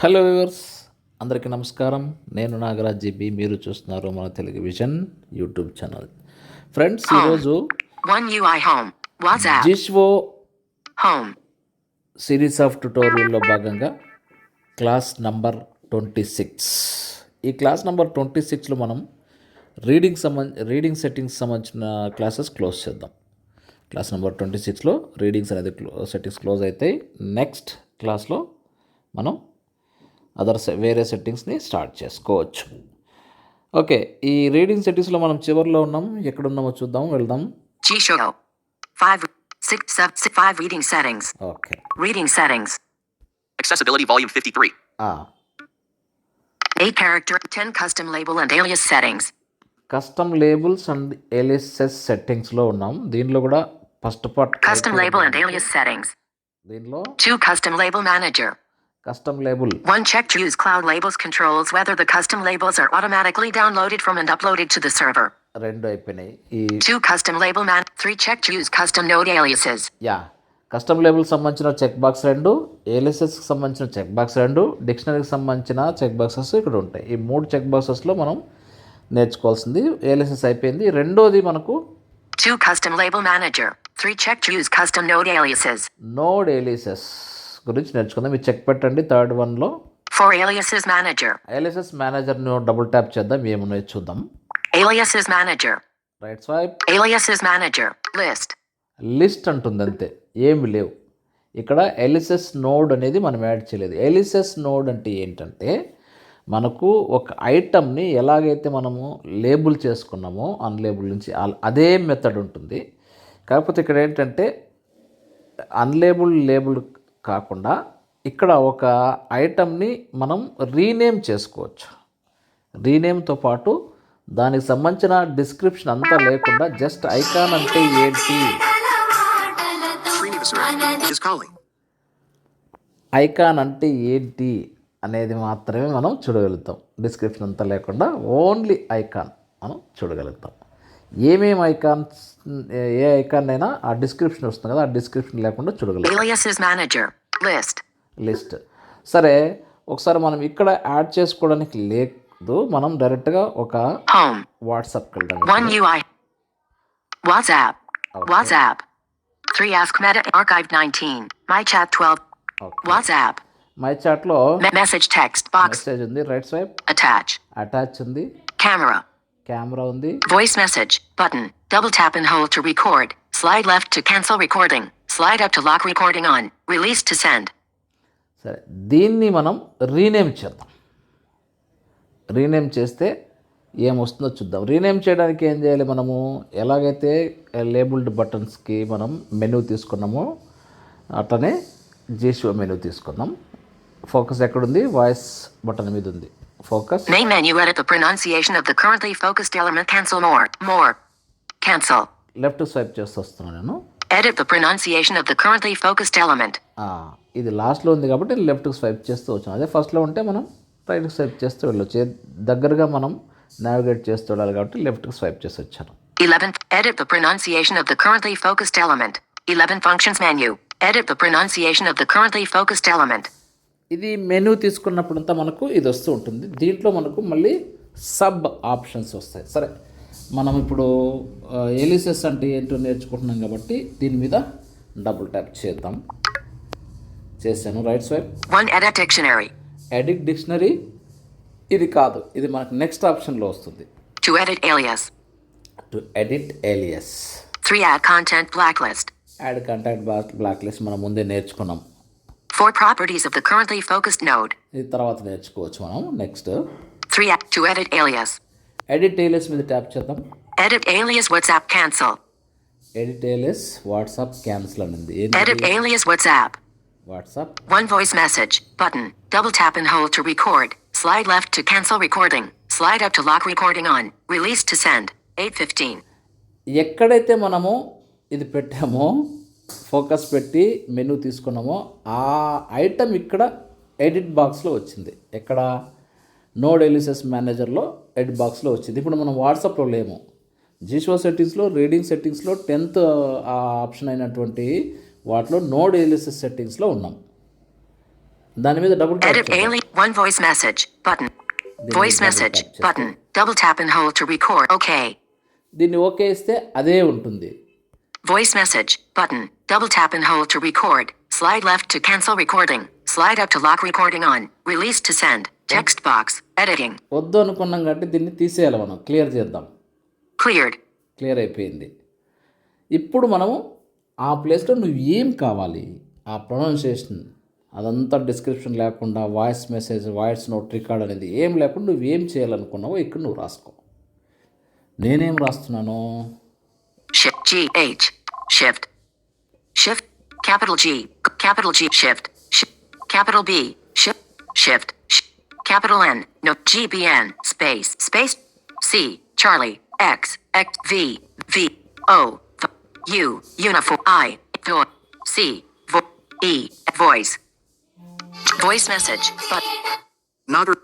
Hello viewers అందరికీ నమస్కారం. నేను నాగరాజ్ జీబీ మీరు చూస్తున్నారు మన టెలివిజన్ యూట్యూబ్ ఛానల్. ఫ్రెండ్స్ ఈరోజు. జిష్వో. సిరీస్ ఆఫ్ ట్యుటోరియల్లో భాగంగా క్లాస్ నంబర్ ట్వంటీ సిక్స్. ఈ క్లాస్ నంబర్ ట్వంటీ సిక్స్లో మనం రీడింగ్ సంబంధ రీడింగ్ సెట్టింగ్స్ సంబంధించిన క్లాసెస్ క్లోజ్ చేద్దాం. క్లాస్ నెంబర్ ట్వంటీ సిక్స్లో రీడింగ్స్ అనేది క్లో సెట్టింగ్స్ క్లోజ్ అవుతాయి నెక్స్ట్ క్లాస్లో మనం అదర్ వేరే సెట్టింగ్స్ని స్టార్ట్ చేసుకోవచ్చు. ఓకే ఈ రీడింగ్ సెట్టింగ్స్లో మనం చివరిలో ఉన్నాం. ఎక్కడ చూద్దాం వెళ్దాం. కస్టమ్ లేబుల్స్ అండ్ ఎలిసెస్ సెట్టింగ్స్లో ఉన్నాం. దీనిలో కూడా first part custom label and aliases settings దీనిలో to custom label manager custom label One check to use cloud labels controls whether the custom labels are automatically downloaded from and uploaded to the server. రెండు అయిపోయినాయి ఈ Two custom label man. Three check to use custom node aliases. Yeah custom label సంబంధించిన check box రెండు ఏలిసెస్కి సంబంధించిన check box రెండు డిక్షనరీకి సంబంధించిన check boxes ఇక్కడ ఉంటాయి ఈ మూడు చెక్ బాక్సెస్లో మనం నేర్చుకోవాల్సింది ఏలిసెస్ అయిపోయింది రెండోది మనకు Two custom label manager. Three check to use custom node aliases. Node aliases గురించి నేర్చుకుందాం. మీరు చెక్ పెట్టండి. థర్డ్ వన్లో Four aliases manager. ఏలిసెస్ మేనేజర్ను డబుల్ ట్యాప్ చేద్దాం. ఏమున్నాయో చూద్దాం. Aliases manager. Right swipe Aliases manager. List. List అంటుంది అంతే ఏమి లేవు. ఇక్కడ ఎలిసెస్ నోడ్ అనేది మనం యాడ్ చేయలేదు. ఎలిసెస్ నోడ్ అంటే ఏంటంటే మనకు ఒక ఐటమ్ని ఎలాగైతే మనము లేబుల్ చేసుకున్నామో అన్లేబుల్ నుంచి అదే మెథడ్ ఉంటుంది. కాకపోతే ఇక్కడ ఏంటంటే అన్లేబుల్ లేబుల్ కాకుండా ఇక్కడ ఒక ఐటమ్ని మనం రీనేమ్ చేసుకోవచ్చు. రీనేమ్తో పాటు దానికి సంబంధించిన డిస్క్రిప్షన్ అంతా లేకుండా జస్ట్ ఐకాన్ అంటే ఏంటి? ఐకాన్ అంటే ఏంటి అనేది మాత్రమే మనం చూడగలుగుతాం. డిస్క్రిప్షన్ అంతా లేకుండా ఓన్లీ ఐకాన్ మనం చూడగలుగుతాం. ఏమేమి ఐకాన్స్ ఏ ఐకాన్ అయినా ఆ డిస్క్రిప్షన్ వస్తుంది కదా ఆ డిస్క్రిప్షన్ లేకుండా చూడగలుగుతాం. List. లిస్ట్ సరే ఒకసారి మనం ఇక్కడ యాడ్ చేసుకోవడానికి లేదు మనం డైరెక్ట్గా ఒక. వాట్సాప్కి వెళ్దాం UI. WhatsApp. WhatsApp. 3 Ask Meta Archive 19. My Chat 12. Okay WhatsApp. My చాట్లో Me- message text box. Message ఉంది రైట్ స్వైప్ Attach. అటాచ్ ఉంది Camera. కెమెరా ఉంది Voice message. Button. Double tap and hold to record. Slide left to cancel recording. Slide up to lock recording on. Release to send. సరే దీన్ని మనం rename చేద్దాం rename చేస్తే ఏమొస్తుందో చూద్దాం rename చేయడానికి ఏం చేయాలి మనము ఎలాగైతే లేబుల్డ్ బటన్స్కి మనం మెనూ తీసుకున్నామో అట్లనే జీషో మెనూ తీసుకుందాం ఫోకస్ ఎక్కడుంది వాయిస్ బటన్ మీద ఉంది focus. More. Cancel. Left swipe చేస్తూ వస్తున్నాను నేను Edit the pronunciation of the currently focused element. ఆ, ఇది లాస్ట్లో ఉంది కాబట్టి లెఫ్ట్కి స్వైప్ చేస్తూ వచ్చాను అదే ఫస్ట్లో ఉంటే మనం రైట్కి స్వైప్ చేస్తూ వెళ్ళొచ్చు దగ్గరగా మనం నావిగేట్ చేస్తూ వెళ్ళాలి కాబట్టి లెఫ్ట్కి స్వైప్ చేసి వచ్చాను 11th. Edit the pronunciation of the currently focused element. 11 functions menu. Edit the pronunciation of the currently focused element. ఇది మెనూ తీసుకున్నప్పుడంతా మనకు ఇది వస్తూ ఉంటుంది దీంట్లో మనకు మళ్ళీ సబ్ ఆప్షన్స్ వస్తాయి సరే మనం ఇప్పుడు ఎలిసెస్ అంటే ఏంటో నేర్చుకుంటున్నాం కాబట్టి దీని మీద డబుల్ ట్యాప్ చేద్దాం చేశాను right swipe 1. Edit dictionary. Edit dictionary ఇది కాదు ఇది మనకు నెక్స్ట్ ఆప్షన్లో వస్తుంది To edit alias. To edit alias 3. Add content blacklist. Add contact block block list మనం ముందే నేర్చుకున్నాం 4. Properties of the currently focused node. ఇది తర్వాత నేర్చుకోవచ్చు మనం next 3. Add to edit alias. Edit alias మీద ట్యాప్ చేద్దాం. Edit alias WhatsApp cancel edit alias WhatsApp cancel అనింది. Edit alias WhatsApp WhatsApp one voice message button double tap and hold to record slide left to cancel recording slide up to lock recording on release to send 8:15 ఎక్కడైతే మనము ఇది పెట్టామో focus పెట్టి menu తీసుకున్నామో ఆ item ఇక్కడ edit బాక్స్లో వచ్చింది. ఎక్కడ? నోడ్ ఎలిసెస్ మేనేజర్లో ఎడిట్ బాక్స్లో వచ్చింది ఇప్పుడు మనం వాట్సాప్లో లేము జీషో సెట్టింగ్స్లో రీడింగ్ సెట్టింగ్స్లో టెన్త్ ఆప్షన్ అయినటువంటి వాటిలో నోడ్ ఎలిసెస్ సెట్టింగ్స్లో ఉన్నాం దాని మీద డబుల్. దీన్ని ఓకే ఇస్తే అదే ఉంటుంది Voice message. Button. Double tap and hold to record. Slide left to cancel recording. Slide up to lock recording on. Release to send. Text box. Editing. వద్దు అనుకున్నాం కాబట్టి దీన్ని తీసేయాలి మనం క్లియర్ చేద్దాం Cleared. క్లియర్ అయిపోయింది ఇప్పుడు మనము ఆ ప్లేస్లో నువ్వు ఏం కావాలి ఆ ప్రొనౌన్సియేషన్ అదంతా డిస్క్రిప్షన్ లేకుండా voice message voice note record అనేది ఏం లేకుండా నువ్వు ఏం చేయాలనుకున్నావో ఇక్కడ నువ్వు రాసుకో నేనేం రాస్తున్నాను Shift G H. Shift. Shift. Capital G. Capital G. Shift. Shift. Capital B. Shift. Shift. Sh- capital N. No. G B N. Space. Space. C. Charlie. X. X. V. V. O. V, U. Uniform. I. Vo. C. Vo. E. Voice. Voice message. But Nagar.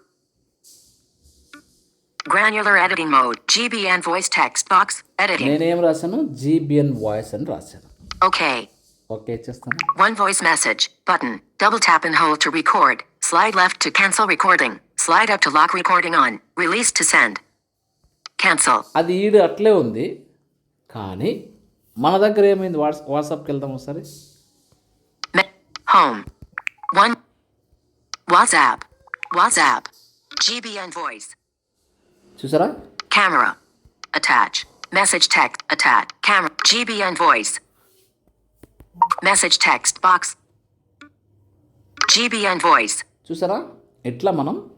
granular editing mode. GBN voice text box. Editing. నేనేం రాశాను జీబిఎన్ voice అని రాశాను Okay. Okay చేస్తాను One voice message button. Double tap and hold to record. Slide left to cancel recording. Slide up to lock recording on. Release to send. Cancel. అది ఈడు అట్లే ఉంది కానీ మన దగ్గర ఏమైంది వాట్స్ వాట్సాప్కి వెళ్దాం ఒకసారి Me- home. One. WhatsApp. WhatsApp. GBN voice. చూసారా Camera. Attach. Message text. Attach. Camera. GBN voice. Message text box. GBN voice. చూసారా? ఇట్లా మనం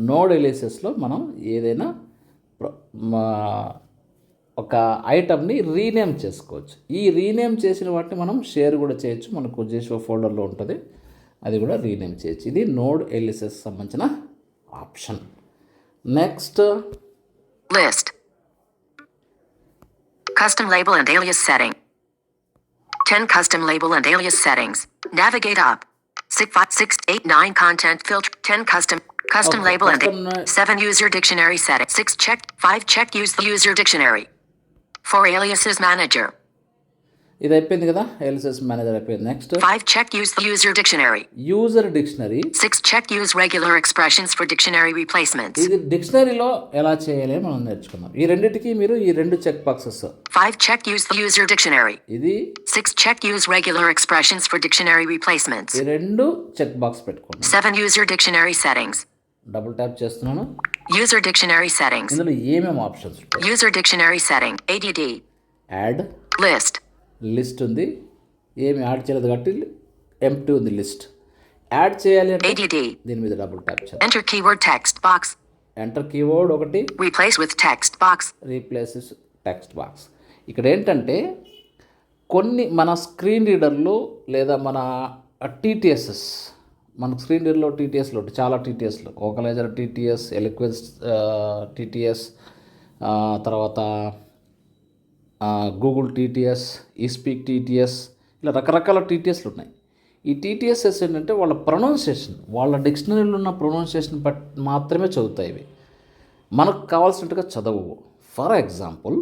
నోడ్ ఎలిసెస్లో మనం ఏదైనా ఒక ఐటమ్ని రీనేమ్ చేసుకోవచ్చు. ఈ రీనేమ్ చేసిన వాటిని మనం షేర్ కూడా చేయొచ్చు. మనకు జేషో ఫోల్డర్లో ఉంటుంది. అది కూడా రీనేమ్ చేయొచ్చు. ఇది నోడ్ ఎలిసెస్ సంబంధించిన option. Next. List custom label and alias setting. 10 custom label and alias settings. Navigate up. 6, 5, 6, 8, 9 content filter. 10 custom custom Okay, label custom, uh, 7 user dictionary setting. 6 check 5 check use the user dictionary. 4 aliases manager. ఇది అయిపోయింది కదా aliases manager అయిపోయింది next 5 check use the user dictionary. User dictionary 6 check use regular expressions for dictionary replacements. ఇది డిక్షనరీలో ఎలా చేయాలి మనం నేర్చుకుందాం ఈ రెండింటికి మీరు ఈ రెండు check boxes 5 check use the user dictionary. ఇది 6 check use regular expressions for dictionary replacements. ఈ రెండు చెక్ బాక్స్ పెట్టుకోండి 7 user dictionary settings. Double tap చేస్తున్నాను User dictionary settings. ఇందులో ఏమేమి options User dictionary setting. ADD. Add List. List ఉంది ఏమి add చేయలేదు కాబట్టి ఎంటీ ఉంది లిస్ట్ యాడ్ చేయాలి అంటే. దీని మీద డబుల్ ట్యాప్ చేయాలి Enter keyword text box. Enter keyword ఒకటి Replace with text box. Replaces text box ఇక్కడ ఏంటంటే కొన్ని మన స్క్రీన్ రీడర్లు లేదా మన టీటీఎస్ఎస్ మన స్క్రీన్ రీడర్లో టీటీఎస్లో చాలా టీటీఎస్లు ఓకలైజర్ టీటీఎస్ ఎలిక్వెన్స్ టీటీఎస్ తర్వాత గూగుల్ టీటీఎస్ ఈస్పీక్ టీటీఎస్ ఇలా రకరకాల టీటీఎస్లు ఉన్నాయి ఈ టీటీఎస్ఎస్ ఏంటంటే వాళ్ళ ప్రొనౌన్సియేషన్ వాళ్ళ డిక్షనరీలో ఉన్న ప్రొనౌన్సియేషన్ బట్ మాత్రమే చదువుతాయి ఇవి మనకు కావాల్సినట్టుగా చదవవు ఫర్ ఎగ్జాంపుల్.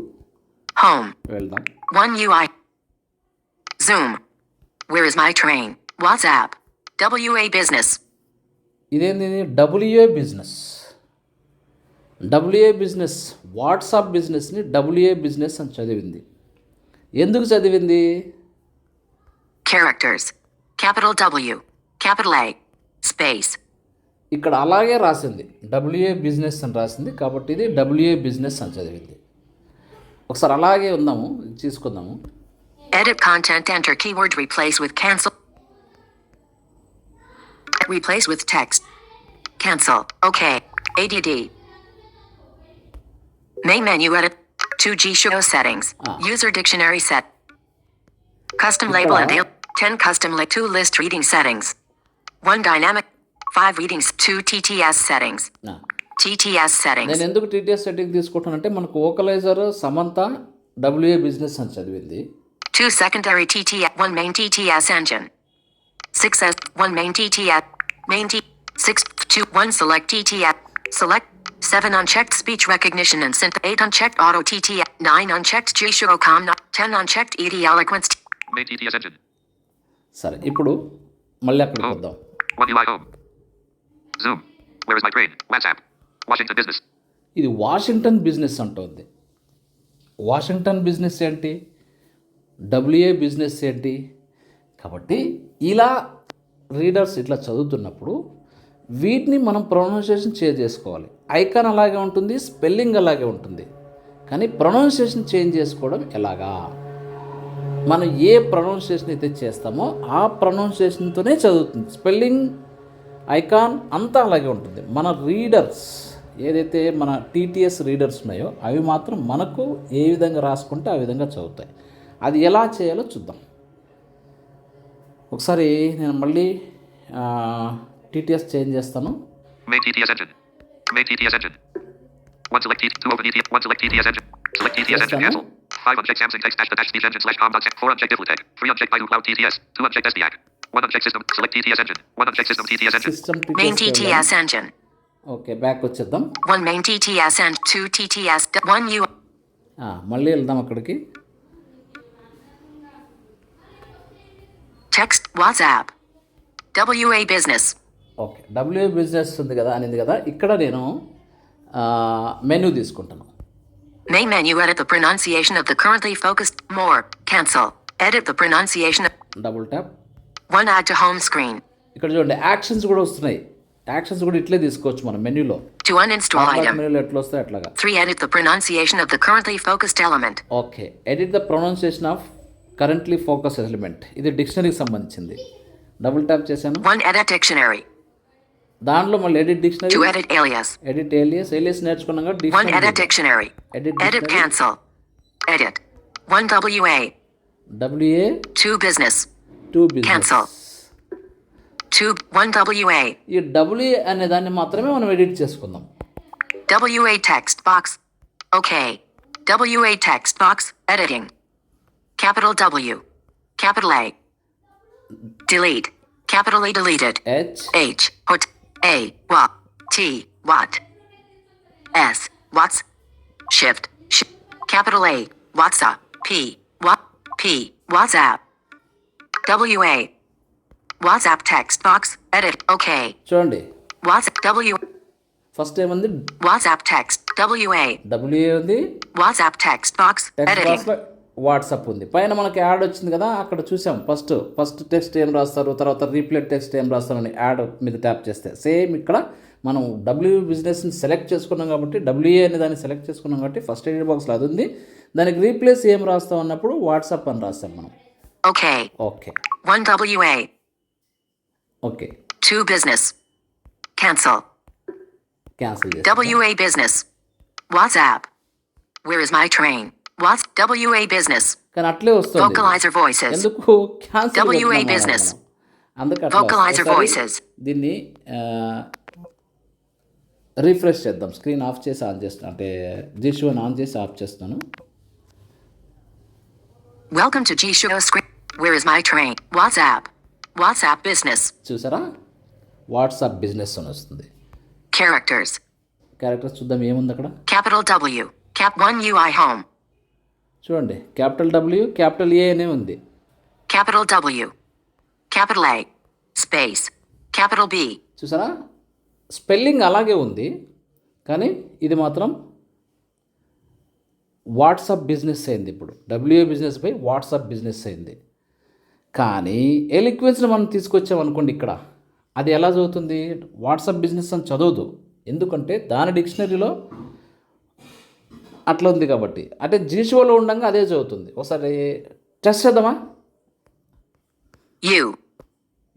వెళ్దాం 1 UI. Zoom. Where is my train? WhatsApp. WA business. ఇదేంటి WA business WA business WhatsApp బిజినెస్ని డబ్ల్యూఏ బిజినెస్ అని చదివింది ఎందుకు చదివింది Characters. Capital W. Capital A. Space. ఇక్కడ అలాగే రాసింది డబ్ల్యూఏ బిజినెస్ అని రాసింది కాబట్టి ఇది డబ్ల్యూఏ బిజినెస్ అని చదివింది ఒకసారి అలాగే ఉందాము తీసుకుందాము Edit content. Enter keyword. Replace with cancel. Replace with text. Cancel. Okay. ADD. Main menu edit. 2G show settings. Ah. User dictionary set. Custom label and al- 10 custom like 2 list reading settings. 1 dynamic. 5 readings. 2 TTS settings. ఆ. TTS settings. నేను ఎందుకు TTS setting తీసుకుంటానంటే మనకు ఓకలైజర్ Samantha WA business అని చదివింది 2 secondary TTS, 1 main TTS engine. 6 S, 1 main TTS, main T, 6, 2, 1 select TTS, select 7 unchecked speech recognition and synth, 8 unchecked auto TTS, 9 unchecked G-Shurocom, 10 unchecked ED eloquence, Main TTS engine. సరే ఇప్పుడు మళ్ళీ అక్కడికి వద్దాం One UI home. Zoom. Where is my train? WhatsApp. Washington Business. ఇది Washington business అంటుంది Washington business ఏంటి WA business ఏంటి కాబట్టి ఇలా రీడర్స్ ఇట్లా చదువుతున్నప్పుడు వీటిని మనం ప్రొనౌన్సియేషన్ చేంజ్ చేసుకోవాలి ఐకాన్ అలాగే ఉంటుంది స్పెల్లింగ్ అలాగే ఉంటుంది. కానీ ప్రొనౌన్సియేషన్ చేంజ్ చేసుకోవడం ఎలాగా? మనం ఏ ప్రొనౌన్సియేషన్ అయితే చేస్తామో ఆ ప్రొనౌన్సియేషన్తోనే చదువుతుంది. స్పెల్లింగ్ ఐకాన్ అంతా అలాగే ఉంటుంది. మన రీడర్స్ ఏదైతే మన టీటీఎస్ రీడర్స్ ఉన్నాయో అవి మాత్రం మనకు ఏ విధంగా రాసుకుంటే ఆ విధంగా చదువుతాయి. అది ఎలా చేయాలో చూద్దాం. ఒకసారి నేను మళ్ళీ టీటీఎస్ చేంజ్ చేస్తాను Main TTS engine. Main TTS engine. One select TTS. Two open TTS. One select TTS engine. Select TTS Yes, engine. Daniel. Cancel. Five uncheck Samsung text dash the dash speech engine slash com dot tech. Four uncheck Tiflotech. Three uncheck Baidu Cloud TTS. Two uncheck SDAC. One uncheck system. Select TTS engine. One uncheck system TTS engine. System Main TTS TTS engine. Okay back వచ్చేద్దాం One main TTS and two TTS. One U. ఆ, మళ్ళీ వెళ్దాం అక్కడికి Text WhatsApp. WA business. Okay W business ఉంది కదా అనేది కదా ఇక్కడ నేను మెనూ తీసుకుంటాను Main menu edit the pronunciation of the currently focused more. Cancel. Edit the pronunciation of double tap one add to home screen. ఇక్కడ చూడండి యాక్షన్స్ కూడా వస్తున్నాయి యాక్షన్స్ కూడా ఇట్లే తీసుకోవచ్చు మనం మెనూలో To uninstall item. మెనూలో ఎట్లా వస్తాయి అట్లాగా 3. Edit the pronunciation of the currently focused element. Okay edit the pronunciation of currently focus element ఇది డిక్షనరీకి సంబంధించింది డబుల్ ట్యాప్ చేశాను 1. Edit dictionary. దాంట్లో మళ్ళీ edit dictionary 2. Edit alias. Edit alias alias నేర్చుకున్నాక 1. Edit dictionary dictionary. Edit Edit dictionary. cancel. Edit. 1. WA. WA 2. Business. Two business Cancel. 2. 1. WA. ఈ WA అనే దాన్ని మాత్రమే మనం ఎడిట్ చేసుకుందాం WA text box. Okay. WA text box. Editing. Capital W. Capital A. Delete. Capital A deleted. H H. Hot. A. What. T. What. S. What's. Shift. Sh- capital A. WhatsApp. P. What. P. WhatsApp. WA. WhatsApp text box. Edit. Okay. చూడండి WhatsApp. W. First ఏముంది WhatsApp text. WA. WA ఉంది WhatsApp text box. Text Editing. బాక్స్లో WhatsApp ఉంది పైన మనకి add వచ్చింది కదా అక్కడ చూసాం ఫస్ట్ ఫస్ట్ టెక్స్ట్ ఏం రాస్తారు తర్వాత రీప్లేట్ టెక్స్ట్ ఏం రాస్తారు అని యాడ్ మీద ట్యాప్ చేస్తే సేమ్ ఇక్కడ మనం డబ్ల్యూ బిజినెస్ని సెలెక్ట్ చేసుకున్నాం కాబట్టి డబ్ల్యూఏ అనే దాన్ని సెలెక్ట్ చేసుకున్నాం కాబట్టి ఫస్ట్ ఎయిడ్ బాక్స్లో అది ఉంది దానికి రీప్లేస్ ఏం రాస్తాం అన్నప్పుడు వాట్సాప్ అని రాస్తాం మనం Okay. Okay 1 WA. Okay 2 business. Cancel. Cancel చేస్తాం WA business. WhatsApp. Where is my What's WA business? కానీ అట్లే వస్తుంది Vocalizer voices. ఎందుకు క్యాన్సిల్ WA business. అందుకు ఒకసారి voices. దీన్ని రీఫ్రెష్ చేద్దాం స్క్రీన్ ఆఫ్ చేసి ఆన్ చేస్తాను అంటే జీషోని ఆన్ చేసి ఆఫ్ చేస్తాను Welcome to G Show screen. Where is my train? WhatsApp. WhatsApp business. చూసారా వాట్సాప్ బిజినెస్ అని వస్తుంది Characters. క్యారెక్టర్స్ చూద్దాం ఏముంది అక్కడ Capital W. Cap 1 UI home. చూడండి క్యాపిటల్ డబ్ల్యూ క్యాపిటల్ ఏ అనే ఉంది Capital W. Capital A. Space. Capital B. చూసారా స్పెల్లింగ్ అలాగే ఉంది కానీ ఇది మాత్రం వాట్సాప్ బిజినెస్ అయింది ఇప్పుడు డబ్ల్యూఏ బిజినెస్ పై వాట్సాప్ బిజినెస్ అయింది కానీ ఎలిక్వెన్స్ని మనం తీసుకొచ్చాం అనుకోండి ఇక్కడ అది ఎలా చదువుతుంది వాట్సాప్ బిజినెస్ అని చదవదు ఎందుకంటే దాని డిక్షనరీలో అట్లా ఉంది కాబట్టి అంటే జీషోలో ఉండగా అదే చదువుతుంది ఒకసారి టెస్ట్ చేద్దామా.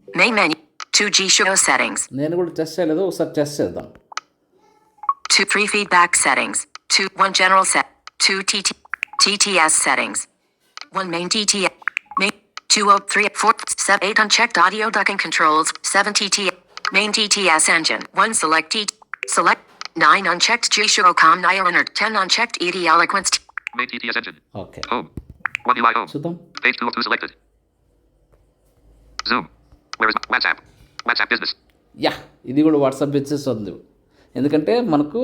Main menu. 2 G Show settings. నేను కూడా టెస్ట్ చేయలేదు ఒకసారి టెస్ట్ చేద్దాం 2 free feedback settings. 2 1 general set. 2 TT TTS settings. 1 main TTS. Main 2 oh, 3 4 7 8 unchecked audio ducking controls. 7 TT main TTS engine. 1 select T select 9 unchecked G Shurocom Nile 10 unchecked ED eloquence. Main TTS engine. Okay Home. One UI home. చూద్దాం Page 2 of 2 selected. Zoom. Where is my WhatsApp? WhatsApp business. Yeah ఇది కూడా WhatsApp business ఉంది ఎందుకంటే మనకు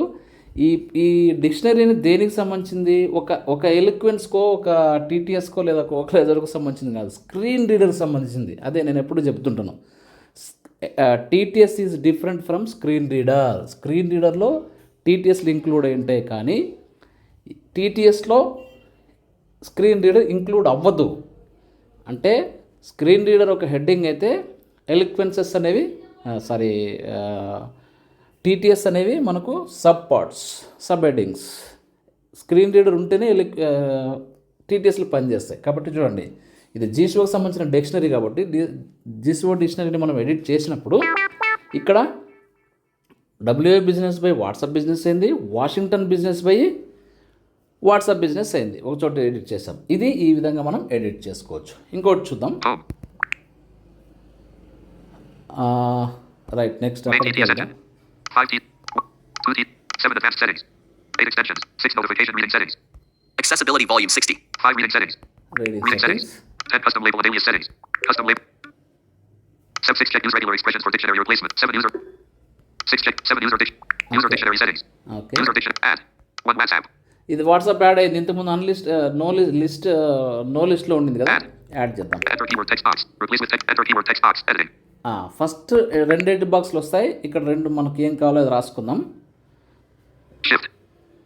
ఈ ఈ డిక్షనరీని దేనికి సంబంధించింది ఒక ఒక ఎలిక్వెన్స్కో ఒక టీటీఎస్కో లేదా ఒక ఓకలైజర్కో సంబంధించింది కాదు స్క్రీన్ రీడర్కి సంబంధించింది అదే నేను ఎప్పుడు చెప్తుంటాను TTS is different from screen reader screen రీడర్లో టీటీఎస్లు ఇంక్లూడ్ అయి ఉంటాయి కానీ టీటీఎస్లో స్క్రీన్ రీడర్ ఇంక్లూడ్ అవ్వదు. అంటే స్క్రీన్ రీడర్ ఒక హెడ్డింగ్ అయితే ఎలిక్వెన్సెస్ అనేవి సారీ టీటీఎస్ అనేవి మనకు sub parts sub headings screen reader ఉంటేనే ఎలిక్ టీటీఎస్లు పనిచేస్తాయి. కాబట్టి చూడండి ఇది జీసోకి సంబంధించిన డిక్షనరీ కాబట్టి జీసో డిక్షనరీని మనం ఎడిట్ చేసినప్పుడు ఇక్కడ WA business by WhatsApp business అయింది Washington business by WhatsApp business అయింది ఒక చోట ఎడిట్ చేసాం ఇది ఈ విధంగా మనం ఎడిట్ చేసుకోవచ్చు ఇంకోటి చూద్దాం. Right next Main TTS engine. 5 T. 2 T. 7 advanced settings. 8 extensions. 6 notification reading settings. Accessibility volume 60. 5 reading settings. Reading settings. Settings 10 custom label and alias settings. Custom label. 7 6 check use regular expressions for dictionary replacement. 7 user. 6 check 7 user dic- user Okay. dictionary settings. Okay User dictionary add. 1 WhatsApp. ఇది WhatsApp add అయింది ఇంతకుముందు unlist no list no లిస్ట్లో ఉండింది కదా add చేద్దాం Enter keyword text box. Replace with text. Enter keyword text box. Editing. First రెండు edit బాక్స్లు వస్తాయి ఇక్కడ రెండు మనకి ఏం కావాలో అది రాసుకుందాం Shift.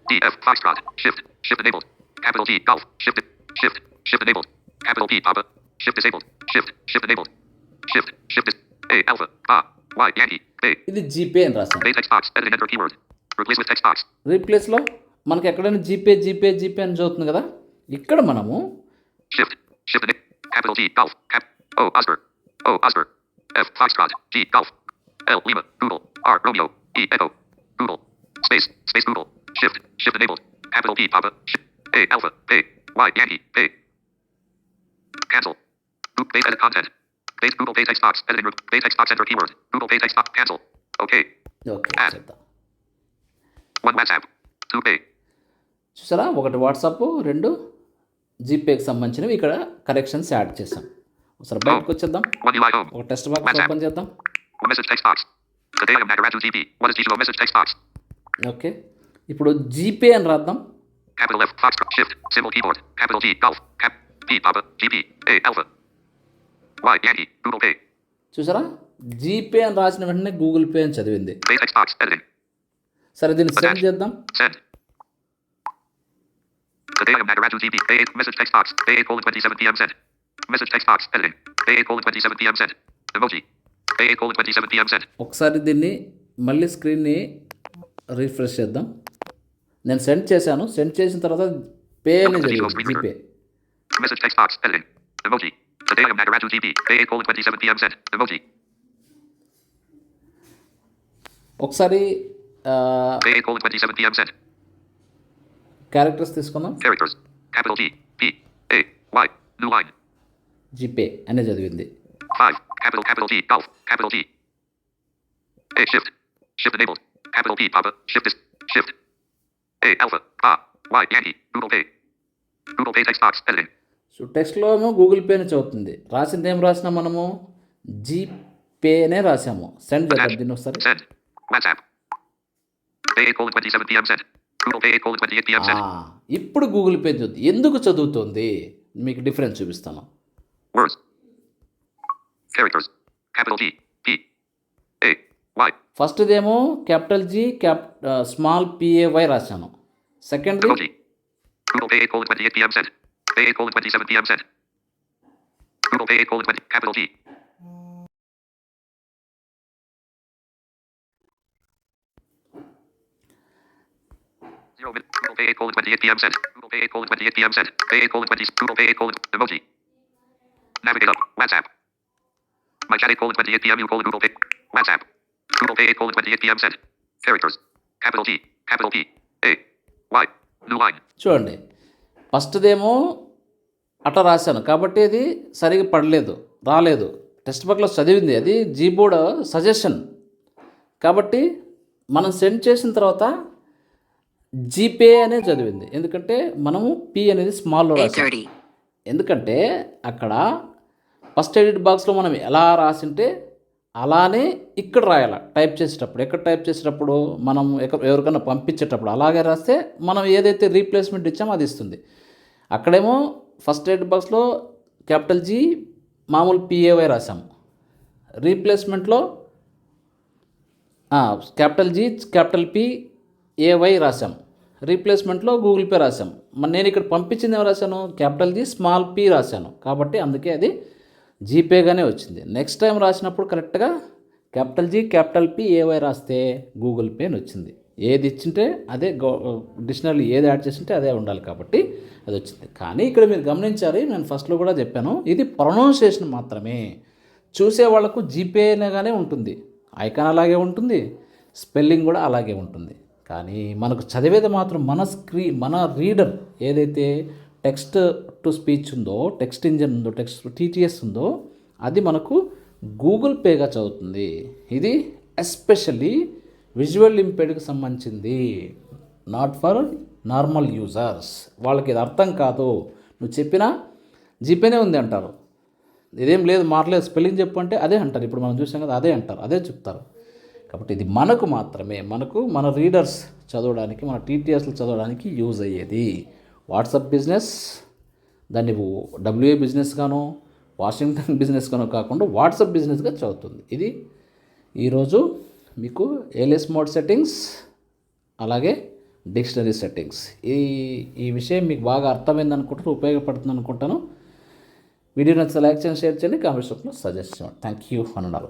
D F Foxtrot. Shift. Shift enabled. Capital T Golf. Shift. Shift. Shift enabled. Capital P Papa. Shift disabled. Shift. Shift enabled. Shift. Shift is A Alpha. A Y Yankee. A. ఇది GPay అని రాసాం A text box. Edit enter keyword. Replace with text box. రీప్లేస్లో మనకి ఎక్కడైనా GPay GPay GPay అని చదువుతుంది కదా ఇక్కడ మనము Shift. Shift ena- Capital T Golf. Cap. O Oscar. O Oscar. F Foxtrot. G Golf. L Lima. Google. R Romeo. E Echo. Google. Space. Space Google. Shift. Shift enabled. Capital P Papa. Shift. A Alpha. A. Y Yankee. A. Pay edit content. Paste Google Pay text box. Editing room. Pay text box. Enter keyword. Google Pay text box. Cancel. Okay. Okay. చేద్దాం One WhatsApp. Two Pay. చూసారా ఒకటి WhatsApp రెండు జీపేకి సంబంధించినవి ఇక్కడ corrections add చేసాం ఒకసారి బయటకు వచ్చేద్దాం. ఒక టెస్ట్ బాక్స్. ఓపెన్ చేద్దాం Message text box. Today I am Nagaraju GB. What is G2 message text box? Okay ఇప్పుడు జీపే అని రాద్దాం Capital F, Foxtrot, Shift, symbol keyboard, capital G, Golf, Cap, P, Papa, GB, A, Alpha, చూసారా? GPay అని రాసిన వెంటనే Google pay అని చదివింది. సరే దీన్ని సెండ్ చేద్దాం. ఒకసారి దీన్ని మళ్ళీ స్క్రీన్ని రిఫ్రెష్ చేద్దాం. నేను సెండ్ చేశాను. సెండ్ చేసిన తర్వాత పే అనేది GPay message text box editing Today I am Nagaraju GB, A8 colon 27 PM sent. Emoji, ఒకసారి A8 colon 27 PM sent. Characters తీసుకుందాం Characters, capital G, P, A, Y, new line. GPay అనే చదివింది 5. Capital capital G. Golf. Capital G. A shift. Shift enabled. Capital P. Papa. Shift is. Shift. A alpha. A. Y. Yankee. Google Pay. Google Pay text box. Editing. So టెక్స్ట్లో ఏమో Google పేని చదువుతుంది రాసింది ఏం రాసినా మనము GPay అనే రాసాము send చేద్దాం దీన్ని ఒకసారి Send. WhatsApp. A 8 colon 27 PM sent. Google Pay 8 colon 28 PM ఆ, sent. ఇప్పుడు గూగుల్ పే చదువుతుంది ఎందుకు చదువుతుంది మీకు డిఫరెన్స్ చూపిస్తాను. ఫస్ట్దేమో capital G cap small P A Y రాశాను. Google Pay 8 colon 28 PM sent. A 8 colon 27 PM sent. Google Pay 8 colon 20. Capital G. Zero min. Google Pay 8 colon 28 PM sent. Google Pay 8 colon 28 PM sent. Pay 8 colon 20. Google Pay 8 colon. Emoji. Navigate up. WhatsApp. My chat 8 colon 28 PM. You colon Google Pay. WhatsApp. Google Pay 8 colon 28 PM sent. Characters. Capital T. Capital P. A. Y. New line. చూడండి ఫస్ట్దేమో అట్లా రాశాను. కాబట్టి అది సరిగా పడలేదు రాలేదు. Text బుక్లో చదివింది. అది జీబోర్డ్ సజెషన్. కాబట్టి మనం సెండ్ చేసిన తర్వాత జీపే అనే చదివింది. ఎందుకంటే మనము పి అనేది స్మాల్లో రాసాం 830. ఎందుకంటే అక్కడ ఫస్ట్ ఎడిట్ బాక్స్లో మనం ఎలా రాసింటే అలానే ఇక్కడ రాయాలి. టైప్ చేసేటప్పుడు ఎక్కడ టైప్ చేసేటప్పుడు మనం ఎవరికైనా పంపించేటప్పుడు అలాగే రాస్తే మనం ఏదైతే రీప్లేస్మెంట్ ఇచ్చామో అది ఇస్తుంది. అక్కడేమో ఫస్ట్ ఎయిడ్ బాక్స్లో క్యాపిటల్ జీ మామూలు పిఏవై రాసాము రీప్లేస్మెంట్లో capital G capital P A Y రాసాం రీప్లేస్మెంట్లో గూగుల్ పే రాశాం. మరి నేను ఇక్కడ పంపించింది ఏమి రాశాను? క్యాపిటల్ జీ స్మాల్ పి రాశాను. కాబట్టి అందుకే అది జీపేగానే వచ్చింది. నెక్స్ట్ టైం రాసినప్పుడు కరెక్ట్గా capital G capital P AY రాస్తే గూగుల్ పే అని వచ్చింది. ఏది ఇచ్చింటే అదే గో డిక్షనరీ ఏది యాడ్ చేసింటే అదే ఉండాలి కాబట్టి అది వచ్చింది. కానీ ఇక్కడ మీరు గమనించాలి నేను ఫస్ట్లో కూడా చెప్పాను ఇది ప్రొనౌన్సియేషన్ మాత్రమే. చూసే వాళ్ళకు జీపేగానే ఉంటుంది. ఐకాన్ అలాగే ఉంటుంది స్పెల్లింగ్ కూడా అలాగే ఉంటుంది. కానీ మనకు చదివేది మాత్రం మన స్క్రీ మన రీడర్ ఏదైతే టెక్స్ట్ టు స్పీచ్ ఉందో టెక్స్ట్ ఇంజన్ ఉందో టెక్స్ట్ టీటీఎస్ ఉందో అది మనకు గూగుల్ పేగా చదువుతుంది. ఇది ఎస్పెషల్లీ విజువల్ ఇంపేర్డ్కి సంబంధించింది. నాట్ ఫర్ నార్మల్ యూజర్స్ వాళ్ళకి ఇది అర్థం కాదు. నువ్వు చెప్పినా జీపేనే ఉంది అంటారు. ఇదేం లేదు మాట్లాడే స్పెల్లింగ్ చెప్పు అంటే అదే అంటారు. ఇప్పుడు మనం చూసాం కదా అదే అంటారు. అదే చెప్తారు. కాబట్టి ఇది మనకు మాత్రమే. మనకు మన రీడర్స్ చదవడానికి మన టీటీఎస్లు చదవడానికి యూజ్ అయ్యేది. వాట్సాప్ బిజినెస్ దాన్ని డబ్ల్యూఏ బిజినెస్గాను వాషింగ్టన్ బిజినెస్గాను కాకుండా వాట్సాప్ బిజినెస్గా చదువుతుంది. ఇది ఈరోజు మీకు ఏలియస్ మోడ్ సెట్టింగ్స్ అలాగే డిక్షనరీ సెట్టింగ్స్ ఈ ఈ విషయం మీకు బాగా అర్థమైంది అనుకుంటున్నా ఉపయోగపడుతుంది అనుకుంటాను వీడియో నచ్చితే లైక్ చేయండి షేర్ చేయండి కామెంట్ సజెస్ట్ చేయండి. థ్యాంక్ యూ అన్నారు